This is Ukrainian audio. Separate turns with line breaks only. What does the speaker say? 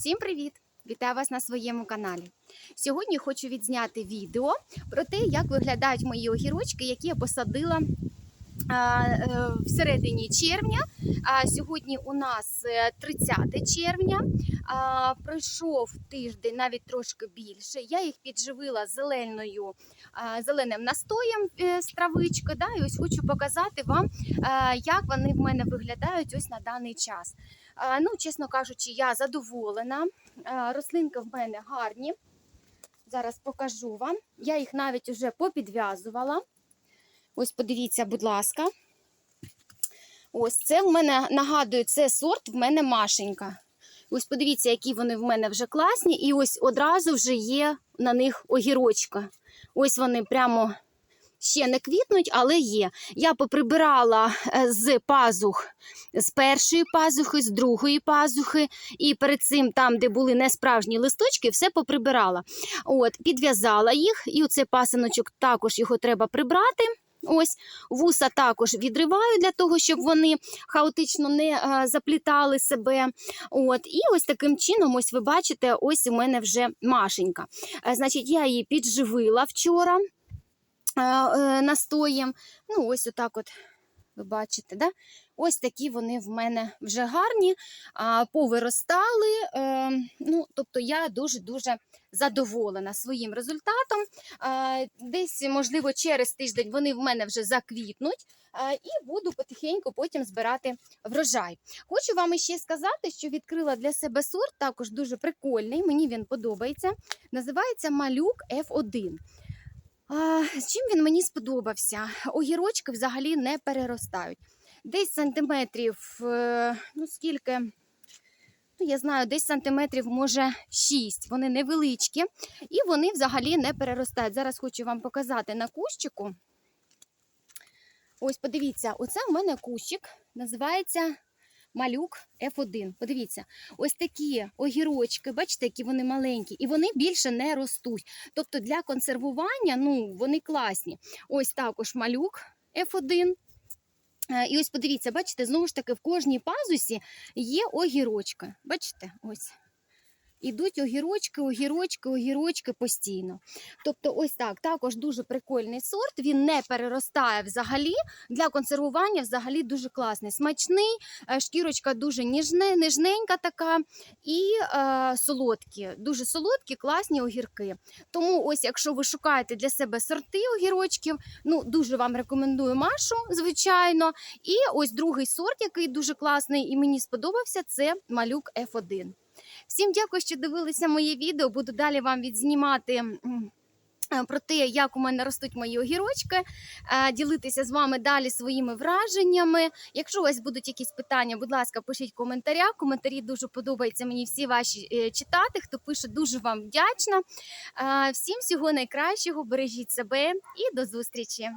Всім привіт! Вітаю вас на своєму каналі. Сьогодні хочу відзняти відео про те, як виглядають мої огірочки, які я посадила в середині червня. Сьогодні у нас е, 30 червня. Пройшов тиждень, навіть трошки більше. Я їх підживила зеленою, зеленим настоєм е, з травички. Да? І ось хочу показати вам, е, як вони в мене виглядають ось на даний час. Ну, чесно кажучи, я задоволена. Рослинки в мене гарні. Зараз покажу вам. Я їх навіть вже попідв'язувала. Ось подивіться, будь ласка. Ось це в мене нагадую, це сорт в мене Машенька. Ось подивіться, які вони в мене вже класні, і ось одразу вже є на них огірочка. Ось вони прямо ще не квітнуть, але є. Я поприбирала е, з пазух з першої пазухи, з другої пазухи, і перед цим, там, де були несправжні листочки, все поприбирала. От, підв'язала їх, і оцей пасиночок також його треба прибрати. Ось вуса також відриваю для того, щоб вони хаотично не е, заплітали себе. От, і ось таким чином, ось ви бачите, ось у мене вже Машенька. Е, значить, я її підживила вчора е, настоєм. Ну, ось отак от. Ви бачите, да? ось такі вони в мене вже гарні, повиростали. Е, ну, тобто я дуже-дуже задоволена своїм результатом. Десь, можливо, через тиждень вони в мене вже заквітнуть. І буду потихеньку потім збирати врожай. Хочу вам іще сказати, що відкрила для себе сорт, також дуже прикольний, мені він подобається. Називається Малюк F1. А, чим він мені сподобався? Огірочки взагалі не переростають. Десь сантиметрів, е, ну скільки, ну я знаю, десь сантиметрів, може 6. Вони невеличкі і вони взагалі не переростають. Зараз хочу вам показати на кущику. Ось подивіться, оце у мене кущик, називається малюк F1. Подивіться, ось такі огірочки, бачите, які вони маленькі, і вони більше не ростуть. Тобто для консервування ну, вони класні. Ось також малюк F1. Е, І ось подивіться, бачите, знову ж таки, в кожній пазусі є огірочка. Бачите, ось. Ідуть огірочки, огірочки, огірочки постійно. Тобто, ось так, також дуже прикольний сорт. Він не переростає взагалі. Для консервування взагалі дуже класний. Смачний, е, шкірочка дуже ніжне, нежненька така і е, солодкі. Дуже солодкі, класні огірки. Тому, ось, якщо ви шукаєте для себе сорти огірочків, ну дуже вам рекомендую Машу, звичайно. І ось другий сорт, який дуже класний і мені сподобався, це малюк F1. Всім дякую, що дивилися моє відео. Буду далі вам відзнімати. е, Про те, як у мене ростуть мої огірочки, е, ділитися з вами далі своїми враженнями. Якщо у вас будуть якісь питання, будь ласка, пишіть в коментарях. Коментарі дуже подобаються мені всі ваші е, читати. Хто пише, дуже вам вдячна. Всім всього найкращого, бережіть себе і до зустрічі!